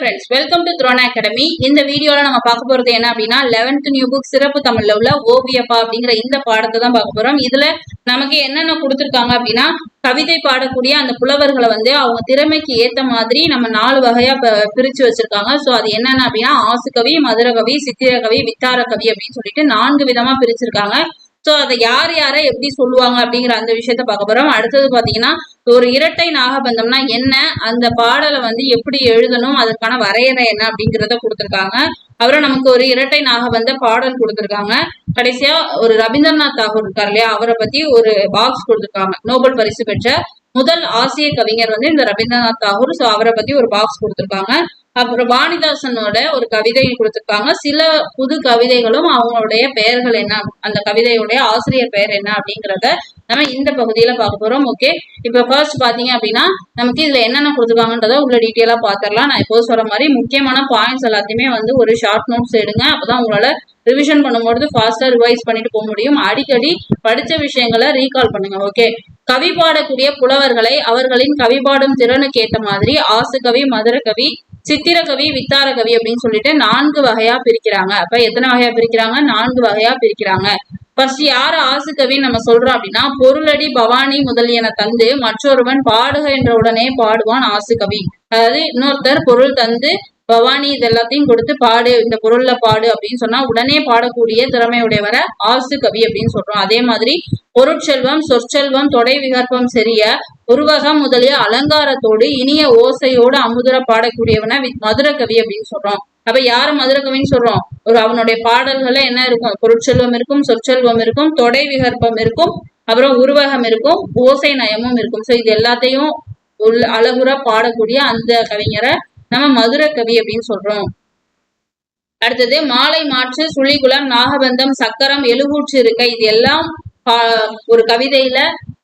Friends welcome to Drona academy இந்த வீடியோவில் நம்ம பார்க்க போறது என்ன அப்படின்னா 11th நியூ புக் சிறப்பு தமிழ்ல உள்ள ஓவியப்பா அப்படிங்கிற இந்த பாடத்தை தான் பார்க்க போறோம். இதுல நமக்கு என்னென்ன கொடுத்துருக்காங்க அப்படின்னா கவிதை பாடக்கூடிய அந்த புலவர்களை வந்து அவங்க திறமைக்கு ஏத்த மாதிரி நம்ம நாலு வகையா ப- பிரிச்சு வச்சிருக்காங்க. சோ அது என்னென்ன அப்படின்னா ஆசுகவி மதுரகவி சித்திரகவி வித்தார கவி அப்படின்னு சொல்லிட்டு நான்கு விதமா பிரிச்சிருக்காங்க. சோ அதை யார் யாரை எப்படி சொல்லுவாங்க அப்படிங்கிற அந்த விஷயத்த பார்க்க போறோம். அடுத்தது பாத்தீங்கன்னா ஒரு இரட்டை நாகபந்தம்னா என்ன? அந்த பாடலை வந்து எப்படி எழுதணும்? அதற்கான வரையறை என்ன அப்படிங்கிறத கொடுத்துருக்காங்க. அப்புறம் நமக்கு ஒரு இரட்டை நாகபந்த பாடல் கொடுத்துருக்காங்க. கடைசியா ஒரு ரவீந்திரநாத் தாகூர் இருக்கார் இல்லையா? அவரை பத்தி ஒரு பாக்ஸ் கொடுத்துருக்காங்க. நோபல் பரிசு பெற்ற முதல் ஆசிய கவிஞர் வந்து இந்த ரவீந்திரநாத் தாகூர். சோ அவரை பத்தி ஒரு பாக்ஸ் கொடுத்துருக்காங்க. அப்புறம் வாணிதாசனோட ஒரு கவிதை கொடுத்திருக்காங்க சில புது கவிதைகளும் அவங்களுடைய பெயர்கள் என்ன அந்த கவிதையுடைய ஆசிரியர் பெயர் என்ன அப்படிங்கிறத நம்ம இந்த பகுதியில பார்க்க போறோம். ஓகே இப்ப ஃபர்ஸ்ட் பாத்தீங்க அப்படின்னா நமக்கு இதுல என்னென்ன கொடுத்துருக்காங்கன்றத உள்ள டீட்டெயிலா பாத்திரலாம் நான் இப்போ சொல்ற மாதிரி முக்கியமான பாயிண்ட்ஸ் எல்லாத்தையுமே வந்து ஒரு ஷார்ட் நோட்ஸ் எடுங்க. அப்பதான் உங்களால ரிவிஷன் பண்ணும்போது ஃபாஸ்டா ரிவைஸ் பண்ணிட்டு போக முடியும். அடிக்கடி படிச்ச விஷயங்களை ரீகால் பண்ணுங்க. ஓகே கவி பாடக்கூடிய புலவர்களை அவர்களின் கவி பாடும் திறனுக்கு ஏத்த மாதிரி ஆசுகவி மதுரகவி சித்திரகவி வித்தாரகவி அப்படின்னு சொல்லிட்டு நான்கு வகையா பிரிக்கிறாங்க. அப்ப எத்தனை வகையா பிரிக்கிறாங்க? நான்கு வகையா பிரிக்கிறாங்க. ஃபர்ஸ்ட் யார ஆசுகவின்னு நம்ம சொல்றோம் அப்படின்னா பொருளடி பவானி முதலியன தந்து மற்றொருவன் பாடுக என்ற உடனே பாடுவான் ஆசுகவி அதாவது இன்னொருத்தர் பொருள் தந்து பவானி இது எல்லாத்தையும் கொடுத்து பாடு இந்த பொருள்ல பாடு அப்படின்னு சொன்னா உடனே பாடக்கூடிய திறமையுடையவரை ஆசு கவி அப்படின்னு சொல்றோம். அதே மாதிரி பொருட்செல்வம் சொற்செல்வம் தொடை விகற்பம் செறிய உருவகம் முதலிய அலங்காரத்தோடு இனிய ஓசையோடு அமுதுர பாடக்கூடியவனை மதுர கவி அப்படின்னு சொல்றோம். அப்ப யாரு மதுர கவின்னு சொல்றோம்? ஒரு அவனுடைய பாடல்கள்ல என்ன இருக்கும்? பொருட்செல்வம் இருக்கும் சொற்செல்வம் இருக்கும் தொடை விகற்பம் இருக்கும் அப்புறம் உருவகம் இருக்கும் ஓசை நயமும் இருக்கும். சோ இது எல்லாத்தையும் உள் அழகுற பாடக்கூடிய அந்த கவிஞரை நம்ம மதுர கவி அப்படின்னு சொல்றோம். அடுத்தது மாலை மாற்று சுழிகுளம் நாகபந்தம் சக்கரம் எழுகூற்று இருக்கை இது எல்லாம் பா- ஒரு கவிதையில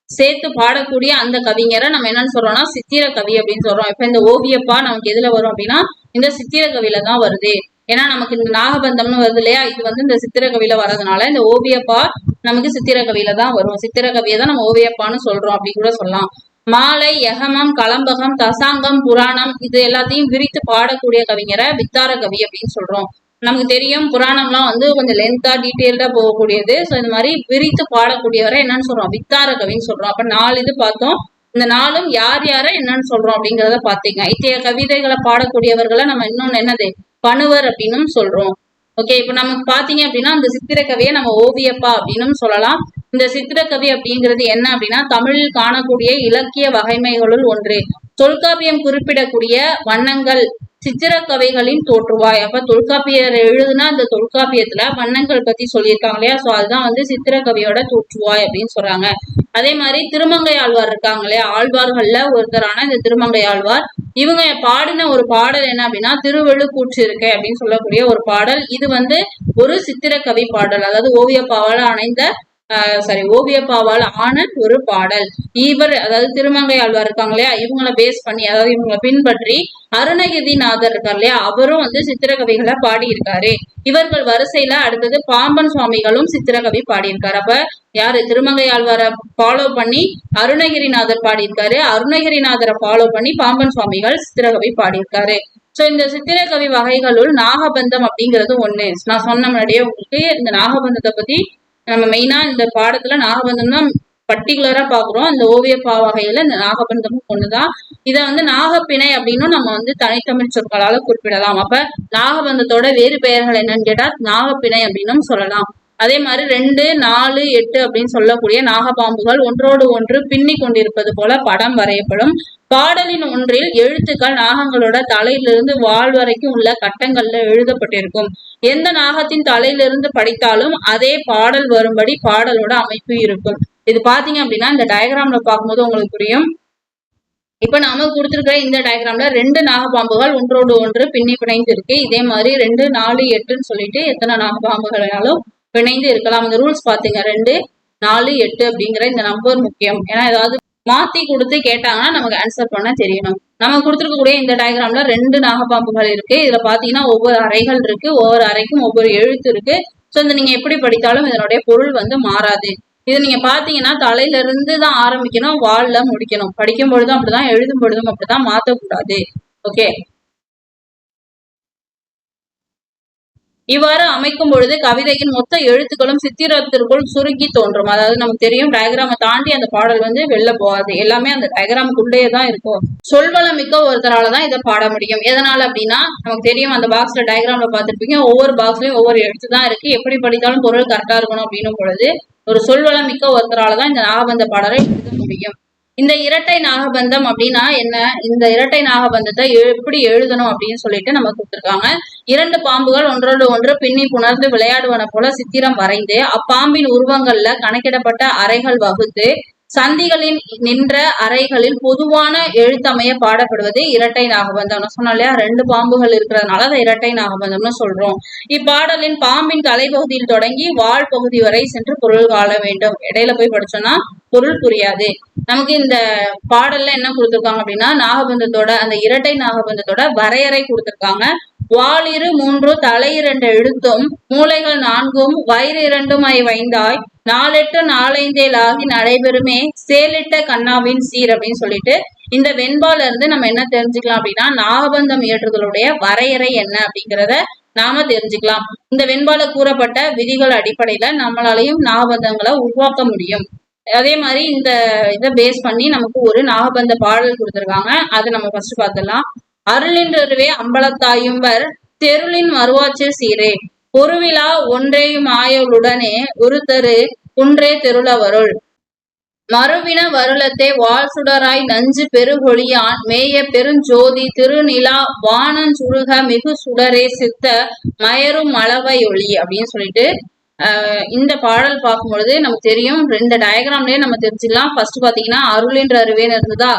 சேர்த்து பாடக்கூடிய அந்த கவிஞரை நம்ம என்னன்னு சொல்றோம்னா சித்திர கவி அப்படின்னு சொல்றோம். இப்ப இந்த ஓவியப்பா நமக்கு எதுல வரும் அப்படின்னா இந்த சித்திர கவியில தான் வருது. ஏன்னா நமக்கு இந்த நாகபந்தம்னு வருது இல்லையா? இது வந்து இந்த சித்திர கவியில வர்றதுனால இந்த ஓவியப்பா நமக்கு சித்திர கவியில தான் வரும். சித்திர கவியை தான் நம்ம ஓவியப்பான்னு சொல்றோம் அப்படி கூட சொல்லலாம். மாலை யகமம் கலம்பகம் தசாங்கம் புராணம் இது எல்லாத்தையும் விரித்து பாடக்கூடிய கவிஞரை வித்தார கவி அப்படின்னு சொல்றோம். நமக்கு தெரியும் புராணம்லாம் வந்து கொஞ்சம் லென்த்தா டீட்டெயில்டா போகக்கூடியது. ஸோ இந்த மாதிரி விரித்து பாடக்கூடியவரை என்னன்னு சொல்றோம். வித்தார கவின்னு சொல்றோம். அப்ப நாலு இது பார்த்தோம். இந்த நாளும் யார் யாரை என்னன்னு சொல்றோம் அப்படிங்கறத பாத்தீங்க இத்தகைய கவிதைகளை பாடக்கூடியவர்களை நம்ம இன்னொன்னு என்னது? பணுவர் அப்படின்னும் சொல்றோம். ஓகே இப்ப நமக்கு பாத்தீங்க அப்படின்னா அந்த சித்திரக்கவியை நம்ம ஓவியப்பா அப்படின்னும் சொல்லலாம். இந்த சித்திரக்கவி அப்படிங்கிறது என்ன அப்படின்னா தமிழில் காணக்கூடிய இலக்கிய வகைமைகளுள் ஒன்று. தொல்காப்பியம் குறிப்பிடக்கூடிய வண்ணங்கள் சித்திர கவைகளின் தோற்றுவாய். அப்ப தொல்காப்பியர் எழுதுனா அந்த தொல்காப்பியத்துல வண்ணங்கள் பத்தி சொல்லியிருக்காங்க இல்லையா? சோ அதுதான் வந்து சித்திர கவியோட தோற்றுவாய் அப்படின்னு சொல்றாங்க. அதே மாதிரி திருமங்கை ஆழ்வார் இருக்காங்க இல்லையா? ஆழ்வார்கள்ல ஒருத்தரான இந்த திருமங்கை ஆழ்வார். இவங்க பாடின ஒரு பாடல் என்ன அப்படின்னா திருவெழுக்கூற்று இருக்கை அப்படின்னு சொல்லக்கூடிய ஒரு பாடல். இது வந்து ஒரு சித்திரக்கவி பாடல். அதாவது ஓவியப்பாவால் அணைந்த சாரி ஓவியப்பாவால் ஆன ஒரு பாடல். இவர் அதாவது திருமங்கை ஆழ்வார் இருக்காங்க இல்லையா? இவங்கள பேஸ் பண்ணி அதாவது இவங்களை பின்பற்றி அருணகிரிநாதர் இருக்கார் இல்லையா? அவரும் வந்து சித்திரகவிகளை பாடியிருக்காரு. இவர்கள் வரிசையில அடுத்தது பாம்பன் சுவாமிகளும் சித்திரகவி பாடியிருக்காரு. அப்ப யாரு? திருமங்கை ஆழ்வாரை ஃபாலோ பண்ணி அருணகிரிநாதர் பாடியிருக்காரு. அருணகிரிநாதரை ஃபாலோ பண்ணி பாம்பன் சுவாமிகள் சித்திரகவி பாடியிருக்காரு. சோ இந்த சித்திரக்கவி வகைகளுள் நாகபந்தம் அப்படிங்கிறது ஒண்ணு. நான் சொன்ன முன்னாடியே உங்களுக்கு இந்த நாகபந்தத்தை பத்தி நம்ம மெயினா இந்த பாடத்துல நாகபந்தம் தான் பர்டிகுலரா பாக்குறோம். அந்த ஓவிய பா வகையில இந்த நாகபந்தமும் ஒண்ணுதான். இதை வந்து நாகப்பிணை அப்படின்னும் நம்ம வந்து தனித்தமிழ் சொற்களால குறிப்பிடலாம். அப்ப நாகபந்தத்தோட வேறு பெயர்கள் என்னன்னு கேட்டா நாகப்பிணை அப்படின்னும் சொல்லலாம். அதே மாதிரி ரெண்டு நாலு எட்டு அப்படின்னு சொல்லக்கூடிய நாகபாம்புகள் ஒன்றோடு ஒன்று பின்னி கொண்டிருப்பது போல படம் வரையப்படும். பாடலின் ஒன்றில் எழுத்துக்கள் நாகங்களோட தலையிலிருந்து வால் வரைக்கும் உள்ள கட்டங்கள்ல எழுதப்பட்டிருக்கும். எந்த நாகத்தின் தலையிலிருந்து படித்தாலும் அதே பாடல் வரும்படி பாடலோட அமைப்பு இருக்கும். இது பாத்தீங்க அப்படின்னா இந்த டயக்ராம்ல பார்க்கும்போது உங்களுக்கு புரியும். இப்ப நாம கொடுத்திருக்கிற இந்த டயக்ராம்ல ரெண்டு நாகப்பாம்புகள் ஒன்றோடு ஒன்று பின்னி பிணைந்து இருக்கு இதே மாதிரி ரெண்டு நாலு எட்டுன்னு சொல்லிட்டு எத்தனை நாகப்பாம்புகளாலும் பிணைந்து இருக்கலாம். இந்த ரூல்ஸ் பார்த்தீங்க ரெண்டு நாலு எட்டு அப்படிங்கிற இந்த நம்பர் முக்கியம். ஏன்னா ஏதாவது மாத்தி கொடுத்து கேட்டாங்கன்னா நமக்கு ஆன்சர் பண்ண தெரியணும். நம்ம கொடுத்துருக்கக்கூடிய இந்த டயக்ராம்ல ரெண்டு நாகப்பாம்புகள் இருக்கு. இதுல பாத்தீங்கன்னா ஒவ்வொரு அறைகள் இருக்கு. ஒவ்வொரு அறைக்கும் ஒவ்வொரு எழுத்து இருக்கு. ஸோ இந்த நீங்க எப்படி படித்தாலும் இதனுடைய பொருள் வந்து மாறாது. இது நீங்க பாத்தீங்கன்னா தலையில இருந்து தான் ஆரம்பிக்கணும் வால்ல முடிக்கணும். படிக்கும் பொழுதும் அப்படிதான் எழுதும் பொழுதும் அப்படிதான் மாத்தக்கூடாது. ஓகே இவ்வாறு அமைக்கும் பொழுது கவிதையின் மொத்த எழுத்துக்களும் சித்திரத்திற்குள் சுருங்கி தோன்றும். அதாவது நமக்கு தெரியும் டயக்ராமை தாண்டி அந்த பாடல் வந்து வெளில போகாது. எல்லாமே அந்த டயக்ராமுக்குள்ளேயே தான் இருக்கும். சொல்வளம் மிக்க ஒருத்தரால தான் இதை பாட முடியும். எதனால அப்படின்னா நமக்கு தெரியும் அந்த பாக்ஸ்ல டயக்ராம்ல பார்த்துருப்பீங்க ஒவ்வொரு பாக்ஸ்லயும் ஒவ்வொரு எழுத்து தான் இருக்கு. எப்படி படித்தாலும் பொருள் கரெக்டா இருக்கணும் அப்படின்னும் பொழுது ஒரு சொல்வளம் மிக்க ஒருத்தரால தான் இந்த நாகபந்த பாடலை எழுத முடியும். இந்த இரட்டை நாகபந்தம் அப்படின்னா என்ன? இந்த இரட்டை நாகபந்தத்தை எப்படி எழுதணும் அப்படின்னு சொல்லிட்டு நம்ம கொடுத்துருக்காங்க. இரண்டு பாம்புகள் ஒன்றோடு ஒன்று பின்னி புணர்ந்து விளையாடுவன போல சித்திரம் வரைந்து அப்பாம்பின் உருவங்கள்ல கணக்கிடப்பட்ட அறைகள் வகுத்து சந்திகளின் நின்ற அறைகளில் பொதுவான எழுத்தமைய பாடப்படுவது இரட்டை நாகபந்தம். சொன்னோம் இல்லையா? ரெண்டு பாம்புகள் இருக்கிறதுனால அதை இரட்டை நாகபந்தம்னு சொல்றோம். இப்பாடலின் பாம்பின் தலைப்பகுதியில் தொடங்கி வாழ் பகுதி வரை சென்று பொருள் காண வேண்டும். இடையில போய் படிச்சோம்னா பொருள் புரியாது. நமக்கு இந்த பாடல்ல என்ன கொடுத்துருக்காங்க அப்படின்னா நாகபந்தத்தோட அந்த இரட்டை நாகபந்தத்தோட வரையறை கொடுத்துருக்காங்க. வாளிரு மூன்று தலை இரண்டு எழுத்தும் மூளைகள் நான்கும் வயிறு இரண்டும் ஐ வைந்தாய் நாலெட்டு நாலைந்தேல் ஆகி நடைபெறுமே. சேலிட்ட கண்ணாவின் சீர் அப்படின்னு சொல்லிட்டு இந்த வெண்பால இருந்து நம்ம என்ன தெரிஞ்சுக்கலாம் அப்படின்னா நாகபந்தம் இயற்றுதலுடைய வரையறை என்ன அப்படிங்கிறத நாம தெரிஞ்சுக்கலாம். இந்த வெண்பால கூறப்பட்ட விதிகள் அடிப்படையில நம்மளாலையும் நாகபந்தங்களை உருவாக்க முடியும். அதே மாதிரி இந்த இதை பேஸ் பண்ணி நமக்கு ஒரு நாகபந்த பாடல் கொடுத்துருக்காங்க. அதை நம்ம ஃபர்ஸ்ட் பார்த்துடலாம். அருளின்றவே அம்பலத்தாயும்பர் தெருளின் மறுவாச்சு சீரே. பொருவிழா ஒன்றையும் ஆயலுடனே தரு குன்றே தெருளவருள். மறுவின வருளத்தை வாழ் சுடராய் நஞ்சு பெருகொழியான் மேய பெருஞ்சோதி திருநிலா வானஞ்சுருக மிகு சுடரே சித்த மயரும் மலவை ஒளி அப்படின்னு சொல்லிட்டு இந்த பாடல் பார்க்கும் பொழுது நமக்கு தெரியும். ரெண்டு டயக்ராம்லயே நம்ம தெரிஞ்சுக்கலாம். ஃபர்ஸ்ட் பாத்தீங்கன்னா அருளின்ற அருவேன்னு இருந்ததா?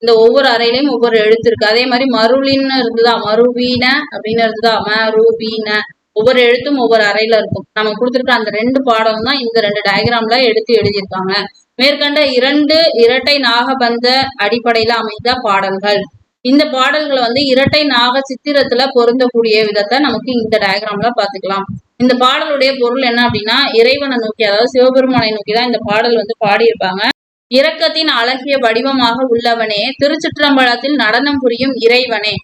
இந்த ஒவ்வொரு அறையிலையும் ஒவ்வொரு எழுத்து இருக்கு. அதே மாதிரி மருளின்னு இருந்ததா? மருவீன அப்படின்னு இருந்ததா? மருவீன. ஒவ்வொரு எழுத்தும் ஒவ்வொரு அறையில இருக்கும். நம்ம கொடுத்துருக்க அந்த ரெண்டு பாடம் தான் இந்த ரெண்டு டயக்ராம்ல எடுத்து எழுதியிருக்காங்க. மேற்கண்ட இரண்டு இரட்டை நாகபந்த அடிப்படையில அமைந்த பாடல்கள். இந்த பாடல்களை வந்து இரட்டை நாக சித்திரத்துல பொருந்தக்கூடிய விதத்தை நமக்கு இந்த டயக்ராம்ல பாத்துக்கலாம் இந்த பாடலுடைய பொருள் என்ன அப்படின்னா இறைவனை நோக்கி அதாவது சிவபெருமானை நோக்கி தான் இந்த பாடல் வந்து பாடியிருப்பாங்க. இரக்கத்தின் அழகிய வடிவமாக உள்ளவனே திருச்சிற்றம்பலத்தில் நடனம் புரியும் இறைவனே.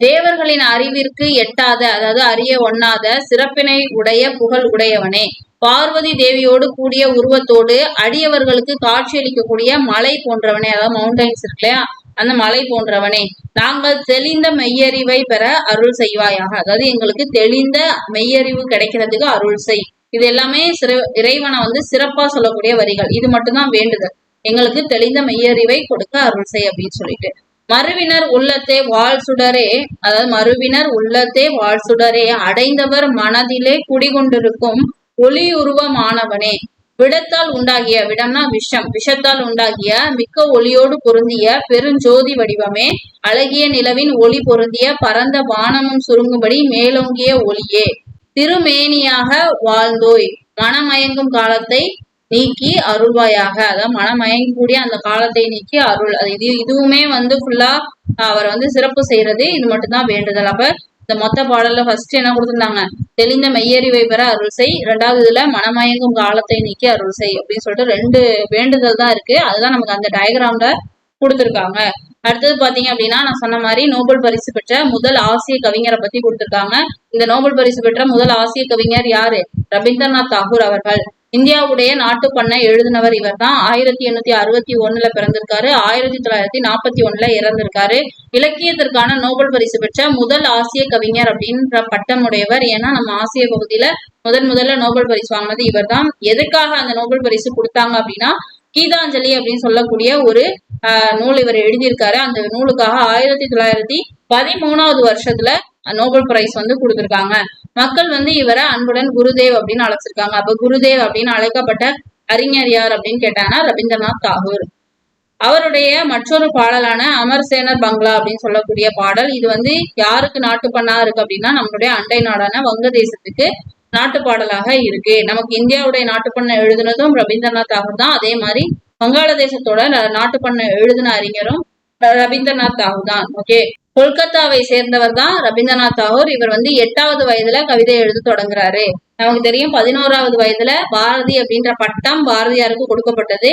தேவர்களின் அறிவிற்கு எட்டாத அதாவது அறிய ஒண்ணாத சிறப்பினை உடைய புகழ் உடையவனே. பார்வதி தேவியோடு கூடிய உருவத்தோடு அடியவர்களுக்கு காட்சியளிக்கக்கூடிய மலை போன்றவனே. அதாவது மவுண்டன்ஸ் இருக்கு இல்லையா அந்த மலை போன்றவனே. நாங்கள் தெளிந்த மெய்யறிவை பெற அருள் செய்வாயாக. அதாவது எங்களுக்கு தெளிந்த மெய்யறிவு கிடைக்கிறதுக்கு அருள் செய். இது எல்லாமே சிற இறைவனை வந்து சிறப்பா சொல்லக்கூடிய வரிகள். இது மட்டும்தான் வேண்டுதல். எங்களுக்கு தெளிந்த மெய்யறிவை கொடுக்க அருள் செய் அப்படின்னு சொல்லிட்டு. மறுவினர் உள்ளத்தே வாழ் சுடரே அதாவது மறுவினர் உள்ளத்தே வாழ் சுடரே அடைந்தவர் மனதிலே குடிகொண்டிருக்கும் ஒளி உருவமானவனே விடத்தால் உண்டாகிய விடம்னா விஷம் விஷத்தால் உண்டாகிய மிக்க ஒளியோடு பொருந்திய பெருஞ்சோதி வடிவமே அழகிய நிலவின் ஒளி பொருந்திய பரந்த வானமும் சுருங்கும்படி மேலோங்கிய ஒளியே. திருமேனியாக வாழ்ந்தோய் மனமயங்கும் காலத்தை நீக்கி அருள்வாயாக. அதான் மனமயங்கக்கூடிய அந்த காலத்தை நீக்கி அருள். அது இது இதுவுமே வந்து ஃபுல்லா அவர் வந்து சிறப்பு செய்யறது. இது மட்டும்தான் வேண்டுதல். அப்ப இந்த மொத்த பாடல்ல ஃபர்ஸ்ட் என்ன கொடுத்துருந்தாங்க? தெளிந்த மெய்யறிவை பெற அருள் செய். ரெண்டாவது இதுல மனமயங்கும் காலத்தை நீக்கி அருள் செய் அப்படின்னு சொல்லிட்டு ரெண்டு வேண்டுதல் தான் இருக்கு. அதுதான் நமக்கு அந்த டயக்ராம்ல கொடுத்துருக்காங்க. அடுத்தது பாத்தீங்க அப்படின்னா நான் சொன்ன மாதிரி நோபல் பரிசு பெற்ற முதல் ஆசிய கவிஞரை பத்தி கொடுத்துருக்காங்க. இந்த நோபல் பரிசு பெற்ற முதல் ஆசிய கவிஞர் யாரு? ரவீந்திரநாத் தாகூர் அவர்கள். இந்தியாவுடைய நாட்டுப்பண்ணை எழுதினவர் இவர் தான் ஆயிரத்தி எண்ணூத்தி அறுபத்தி ஒண்ணுல பிறந்திருக்காரு. ஆயிரத்தி தொள்ளாயிரத்தி நாற்பத்தி ஒண்ணுல இறந்திருக்காரு. இலக்கியத்திற்கான நோபல் பரிசு பெற்ற முதல் ஆசிய கவிஞர் அப்படின்ற பட்டம் உடையவர் ஏன்னா நம்ம ஆசிய பகுதியில முதன் முதல்ல நோபல் பரிசு வாங்கினது இவர் தான் எதுக்காக அந்த நோபல் பரிசு கொடுத்தாங்க அப்படின்னா கீதாஞ்சலி அப்படின்னு சொல்லக்கூடிய ஒரு நூல் இவர் எழுதியிருக்காரு. அந்த நூலுக்காக ஆயிரத்தி தொள்ளாயிரத்தி பதிமூணாவது வருஷத்துல நோபல் பிரைஸ் வந்து கொடுத்திருக்காங்க. மக்கள் வந்து இவரை அன்புடன் குருதேவ் அப்படின்னு அழைச்சிருக்காங்க. அப்ப குருதேவ் அப்படின்னு அழைக்கப்பட்ட அறிஞர் யார் அப்படின்னு கேட்டாங்கன்னா ரவீந்திரநாத் தாகூர். அவருடைய மற்றொரு பாடலான அமர்சேனர் பங்களா அப்படின்னு சொல்லக்கூடிய பாடல் இது வந்து யாருக்கு நாட்டு பண்ணா இருக்கு அப்படின்னா நம்மளுடைய அண்டை நாடான வங்கதேசத்துக்கு நாட்டு பாடலாக இருக்கு. நமக்கு இந்தியாவுடைய நாட்டு பண்ண எழுதுனதும் ரவீந்திரநாத் தாகூர் தான். அதே மாதிரி வங்காளதேசத்தோட நாட்டு பண்ண எழுதின அறிஞரும் ரவீந்திரநாத் தாகூர் தான். ஓகே. கொல்கத்தாவை சேர்ந்தவர் தான் ரவீந்திரநாத் தாகூர். இவர் வந்து எட்டாவது வயதுல கவிதை எழுத தொடங்குறாரு. நமக்கு தெரியும் பதினோராவது வயதுல பாரதி அப்படின்ற பட்டம் பாரதியாருக்கு கொடுக்கப்பட்டது.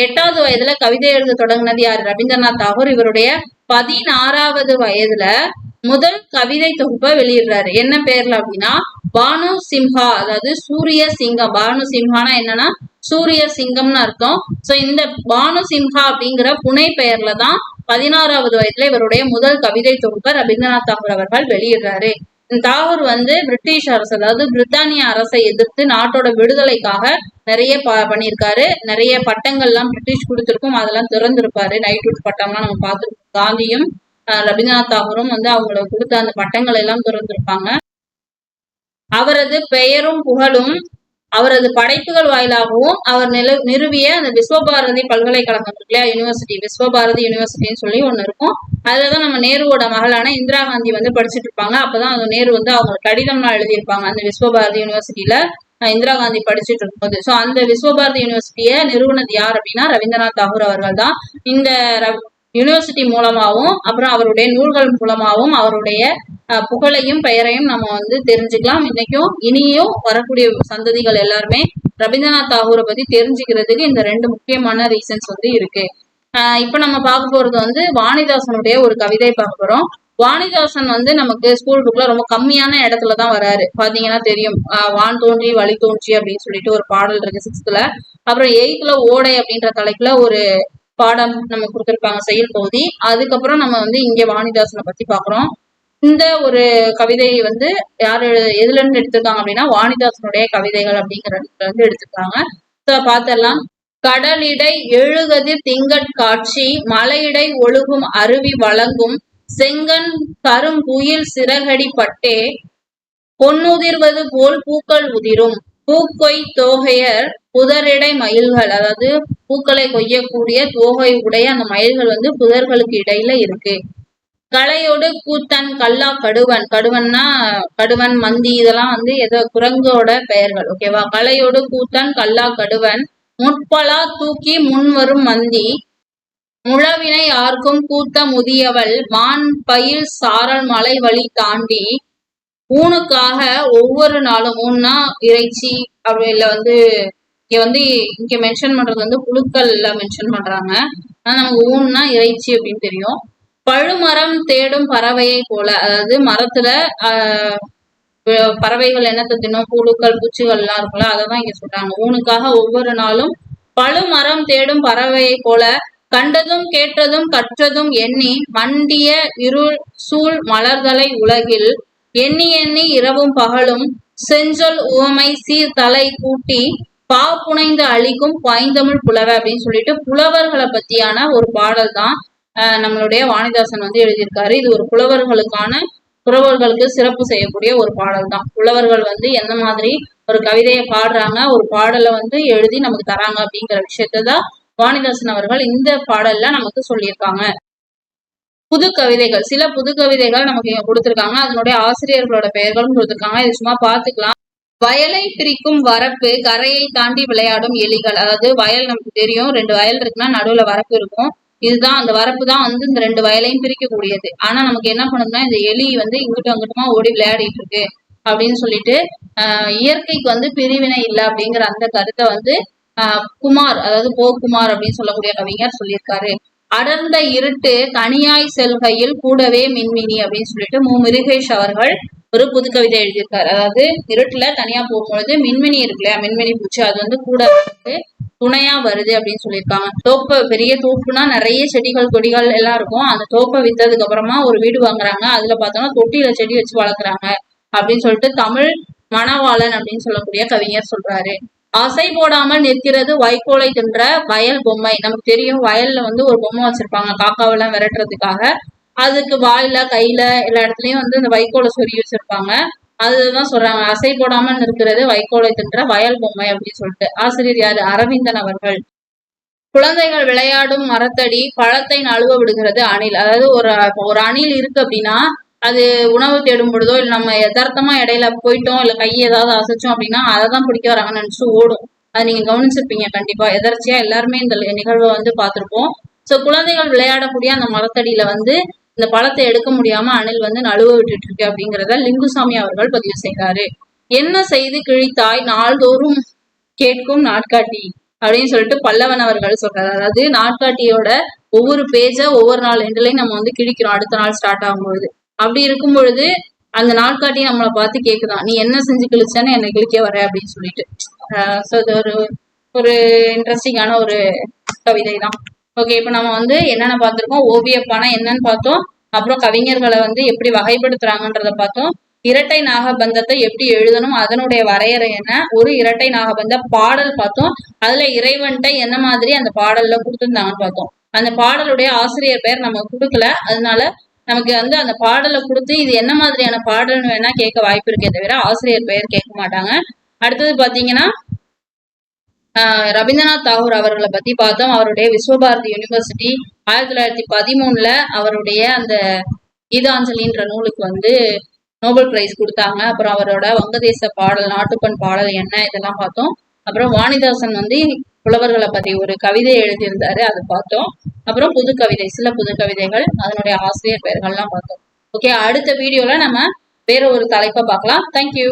எட்டாவது வயதுல கவிதை எழுத தொடங்கினது யார்? ரவீந்திரநாத் தாகூர். இவருடைய பதினாறாவது வயதுல முதல் கவிதை தொகுப்பை வெளியிடுறாரு. என்ன பேர்ல அப்படின்னா பானு சிம்ஹா அதாவது சூரிய சிங்கம். பானு சிம்ஹானா என்னன்னா சூரிய சிங்கம்னு அர்த்தம். சோ இந்த பானு சிம்ஹா அப்படிங்கிற புனை பெயர்ல தான் பதினாறாவது வயதுல இவருடைய முதல் கவிதை தொகுப்பை ரவீந்திரநாத் தாகூர் அவர்கள் வெளியிடுறாரு. தாகூர் வந்து பிரிட்டிஷ் அரசு அதாவது பிரித்தானிய அரசை எதிர்த்து நாட்டோட விடுதலைக்காக நிறைய ப பண்ணியிருக்காரு. நிறைய பட்டங்கள்லாம் பிரிட்டிஷ் கொடுத்துருக்கும். அதெல்லாம் திறந்திருப்பாரு. நைட்வுட் பட்டம்லாம் நம்ம பார்த்துருக்கோம். காந்தியும் ரவீந்திரநாத் தாகூரும் வந்து அவங்களுக்கு கொடுத்த அந்த பட்டங்கள் எல்லாம் திறந்திருப்பாங்க. அவரது பெயரும் புகழும் அவரது படைப்புகள் வாயிலாகவும் அவர் நில நிறுவிய அந்த விஸ்வபாரதி பல்கலைக்கழகம் இருக்கு இல்லையா? யூனிவர்சிட்டி விஸ்வபாரதி யூனிவர்சிட்டின்னு சொல்லி ஒன்று இருக்கும். அதுலதான் நம்ம நேருவோட மகளான இந்திரா காந்தி வந்து படிச்சுட்டு இருப்பாங்க. அப்போதான் அந்த நேரு வந்து அவங்க கடிதம்லாம் எழுதியிருப்பாங்க. அந்த விஸ்வபாரதி யூனிவர்சிட்டியில இந்திரா காந்தி படிச்சுட்டு இருக்கும்போது. ஸோ அந்த விஸ்வபாரதி யூனிவர்சிட்டியை நிறுவனது யார் அப்படின்னா ரவீந்திரநாத் தாகூர் அவர்கள் தான் இந்த ரவ்- யூனிவர்சிட்டி மூலமாகவும் அப்புறம் அவருடைய நூல்கள் மூலமாகவும் அவருடைய புகழையும் பெயரையும் நம்ம வந்து தெரிஞ்சுக்கலாம். இன்னைக்கும் இனியும் வரக்கூடிய சந்ததிகள் எல்லாருமே ரவீந்திரநாத் தாகூரை பத்தி தெரிஞ்சுக்கிறதுக்கு இந்த ரெண்டு முக்கியமான ரீசன்ஸ் வந்து இருக்கு. ஆஹ் இப்ப நம்ம பார்க்க போறது வந்து வாணிதாசனுடைய ஒரு கவிதை பார்க்க போறோம். வாணிதாசன் வந்து நமக்கு ஸ்கூல் புக்ல ரொம்ப கம்மியான இடத்துல தான் வராரு. பாத்தீங்கன்னா தெரியும். ஆஹ் வான் தோன்றி வழி தோன்றி அப்படின்னு சொல்லிட்டு ஒரு பாடல் இருக்கு சிக்ஸ்த்ல அப்புறம் எயித்துல ஓடை அப்படின்ற தலைப்புல ஒரு பாடம் நம்ம கொடுத்திருப்பாங்க செயல் பகுதி அதுக்கப்புறம் நம்ம வந்து இங்க வாணிதாசனை பத்தி பாக்குறோம் இந்த ஒரு கவிதையை வந்து யாரு எதுல இருந்து எடுத்திருக்காங்க அப்படின்னா வாணிதாசனுடைய கவிதைகள் அப்படிங்கறதுல இருந்து எடுத்திருக்காங்க. So, கடலிடை எழுகதிர் திங்கட் காட்சி மலையிடை ஒழுகும் அருவி வழங்கும் செங்கன் கரும் புயில் சிறகடி பட்டே பொன்னுதிர்வது போல் பூக்கள் உதிரும் பூக்கொய் தோகையர் புதரிடை மயில்கள். அதாவது பூக்களை கொய்யக்கூடிய தோகை உடைய அந்த மயில்கள் வந்து புதர்களுக்கு இடையில இருக்கு. கலையோடு கூத்தன் கல்லா கடுவன். கடுவன்னா கடுவன் மந்தி இதெல்லாம் வந்து ஏதோ குரங்கோட பெயர்கள் ஓகேவா கலையோடு கூத்தன் கல்லா கடுவன். முட்பலா தூக்கி முன் வரும் மந்தி. முழவினை யார்க்கும் கூத்த முதியவள். மான் பயில் சாரல் மலை வழி தாண்டி. ஊனுக்காக ஒவ்வொரு நாளும் ஊன்னா இறைச்சி அப்படி இல்லை வந்து இங்க வந்து இங்க மென்ஷன் பண்றது வந்து புழுக்கள்ல மென்ஷன் பண்றாங்க. ஆனா நமக்கு ஊன்னா இறைச்சி அப்படின்னு தெரியும். பழுமரம் தேடும் பறவையை போல அதாவது மரத்துல பறவைகள் என்னத்தை தின்னும்? புழுக்கள் பூச்சிகள் எல்லாம் இருக்கும்ல அதை தான் இங்க சொல்றாங்க. ஊனுக்காக ஒவ்வொரு நாளும் பழுமரம் தேடும் பறவையை போல கண்டதும் கேட்டதும் கற்றதும் எண்ணி மண்டிய இருள் சூழ் மலர்தலை உலகில் எண்ணி எண்ணி இரவும் பகலும் செஞ்சொல் உவமை சீர்தலை கூட்டி பா புனைந்து அழிக்கும் பாய்ந்தமிழ் புலவர் அப்படின்னு சொல்லிட்டு புலவர்களை பத்தியான ஒரு பாடல் தான் ஆஹ் நம்மளுடைய வாணிதாசன் வந்து எழுதியிருக்காரு. இது ஒரு புலவர்களுக்கான புலவர்களுக்கு சிறப்பு செய்யக்கூடிய ஒரு பாடல் தான். புலவர்கள் வந்து எந்த மாதிரி ஒரு கவிதையை பாடுறாங்க ஒரு பாடலை வந்து எழுதி நமக்கு தராங்க அப்படிங்கிற விஷயத்தை தான் வாணிதாசன் அவர்கள் இந்த பாடல்ல நமக்கு சொல்லியிருக்காங்க. புது கவிதைகள் சில புது கவிதைகள் நமக்கு இங்க கொடுத்துருக்காங்க. அதனுடைய ஆசிரியர்களோட பெயர்களும் கொடுத்துருக்காங்க. இது சும்மா பாத்துக்கலாம் வயலை பிரிக்கும் வரப்பு கரையை தாண்டி விளையாடும் எலிகள். அதாவது வயல் நமக்கு தெரியும். ரெண்டு வயல் இருக்குன்னா நடுவுல வரப்பு இருக்கும். இதுதான் அந்த வரப்பு தான் வந்து இந்த ரெண்டு வயலையும் பிரிக்கக்கூடியது. ஆனா நமக்கு என்ன பண்ணுதுன்னா இந்த எலி வந்து இங்கிட்டும் அங்கிட்டுமா ஓடி விளையாடிட்டு இருக்கு அப்படின்னு சொல்லிட்டு இயற்கைக்கு வந்து பிரிவினை இல்லை அப்படிங்கிற அந்த கருத்தை வந்து குமார் அதாவது போ குமார் அப்படின்னு சொல்லக்கூடிய கவிஞர் சொல்லியிருக்காரு. அடர்ந்த இருட்டு தனியாய் செல்கையில் கூடவே மின்மினி அப்படின்னு சொல்லிட்டு மு. முருகேஷ் அவர்கள் ஒரு புது கவிதை எழுதியிருக்காரு. அதாவது இருட்டுல தனியா போகும்பொழுது மின்மினி இருக்கு இல்லையா? மின்மினி பூச்சி அது வந்து கூட வந்து துணையா வருது அப்படின்னு சொல்லியிருக்காங்க. தோப்பை பெரிய தோப்புனா நிறைய செடிகள் கொடிகள் எல்லாம் இருக்கும். அந்த தோப்பை வித்ததுக்கு அப்புறமா ஒரு வீடு வாங்குறாங்க. அதுல பார்த்தோம்னா தொட்டியில செடி வச்சு வளர்க்குறாங்க அப்படின்னு சொல்லிட்டு தமிழ் மணவாளன் அப்படின்னு சொல்லக்கூடிய கவிஞர் சொல்றாரு. அசை போடாமல் நிற்கிறது வைக்கோலை தின்ற வயல் பொம்மை. நமக்கு தெரியும் வயல்ல வந்து ஒரு பொம்மை வச்சிருப்பாங்க காக்காவெல்லாம் விரட்டுறதுக்காக. அதுக்கு வாயில கையில எல்லா இடத்துலயும் வந்து இந்த வைக்கோலை சொறி வச்சிருப்பாங்க. அதுதான் சொல்றாங்க. அசை போடாமல் நிற்கிறது வைக்கோலை தின்ற வயல் பொம்மை அப்படின்னு சொல்லிட்டு. ஆசிரியர் யாரு? அரவிந்தன் அவர்கள். குழந்தைகள் விளையாடும் மரத்தடி பழத்தை நழுவ விடுகிறது அணில். அதாவது ஒரு ஒரு அணில் இருக்கு அப்படின்னா அது உணவு தேடும் பொழுதோ இல்லை நம்ம யதார்த்தமா இடையில போயிட்டோம் இல்லை கை ஏதாவது அசைச்சோம் அப்படின்னா அதை தான் பிடிக்க வராங்கன்னு நினச்சி ஓடும். அது நீங்க கவனிச்சிருப்பீங்க கண்டிப்பா. எதர்ச்சியா எல்லாருமே இந்த நிகழ்வை வந்து பார்த்துருப்போம். ஸோ குழந்தைகள் விளையாடக்கூடிய அந்த மரத்தடியில வந்து இந்த பழத்தை எடுக்க முடியாம அணில் வந்து நழுவ விட்டுட்டு இருக்கு அப்படிங்கிறத லிங்குசாமி அவர்கள் பதிவு செய்கிறாரு என்ன செய்து கிழித்தாய்? நாள்தோறும் கேட்கும் நாட்காட்டி அப்படின்னு சொல்லிட்டு பல்லவன் அவர்கள் சொல்றாரு. அதாவது நாட்காட்டியோட ஒவ்வொரு பேஜ ஒவ்வொரு நாள் எண்டுலையும் நம்ம வந்து கிழிக்கிறோம். அடுத்த நாள் ஸ்டார்ட் ஆகும்பொழுது. அப்படி இருக்கும் பொழுது அந்த நாட்காட்டி நம்மளை பார்த்து கேக்குதான் நீ என்ன செஞ்சு கிழிச்சானே என்னை கிழிக்க வர? அப்படின்னு சொல்லிட்டு. ஸோ இது ஒரு ஒரு இன்ட்ரெஸ்டிங்கான ஒரு கவிதை தான். ஓகே இப்போ நம்ம வந்து என்னென்ன பார்த்துருக்கோம்? ஓவியப்பானா என்னன்னு பார்த்தோம். அப்புறம் கவிஞர்களை வந்து எப்படி வகைப்படுத்துறாங்கன்றத பார்த்தோம். இரட்டை நாகபந்தத்தை எப்படி எழுதணும்? அதனுடைய வரையறை என்ன? ஒரு இரட்டை நாகபந்த பாடல் பார்த்தோம். அதுல இறைவன்கிட்ட என்ன மாதிரி அந்த பாடல்ல கொடுத்துருந்தாங்கன்னு பார்த்தோம். அந்த பாடலுடைய ஆசிரியர் பெயர் நம்ம கொடுக்கல. அதனால நமக்கு வந்து அந்த பாடலை கொடுத்து இது என்ன மாதிரியான பாடல்னு வேணா கேட்க வாய்ப்பு இருக்கே தவிர ஆசிரியர் பெயர் கேட்க மாட்டாங்க. அடுத்தது பாத்தீங்கன்னா ஆஹ் ரவீந்திரநாத் தாகூர் அவர்களை பத்தி பார்த்தோம். அவருடைய விஸ்வபாரதி யூனிவர்சிட்டி ஆயிரத்தி தொள்ளாயிரத்தி பதிமூணுல அவருடைய அந்த கீதாஞ்சலின்ற நூலுக்கு வந்து நோபல் பிரைஸ் கொடுத்தாங்க. அப்புறம் அவரோட வங்கதேச பாடல் நாட்டுப்பண் பாடல் என்ன இதெல்லாம் பார்த்தோம். அப்புறம் வாணிதாசன் வந்து புலவர்களை பத்தி ஒரு கவிதை எழுதியிருந்தாரு அது பார்த்தோம். அப்புறம் புது கவிதை சில புது கவிதைகள் அதனுடைய ஆசிரியர் பெயர்கள்லாம் பார்த்தோம். ஓகே அடுத்த வீடியோல நம்ம வேற ஒரு தலைப்பை பார்க்கலாம். தேங்க்யூ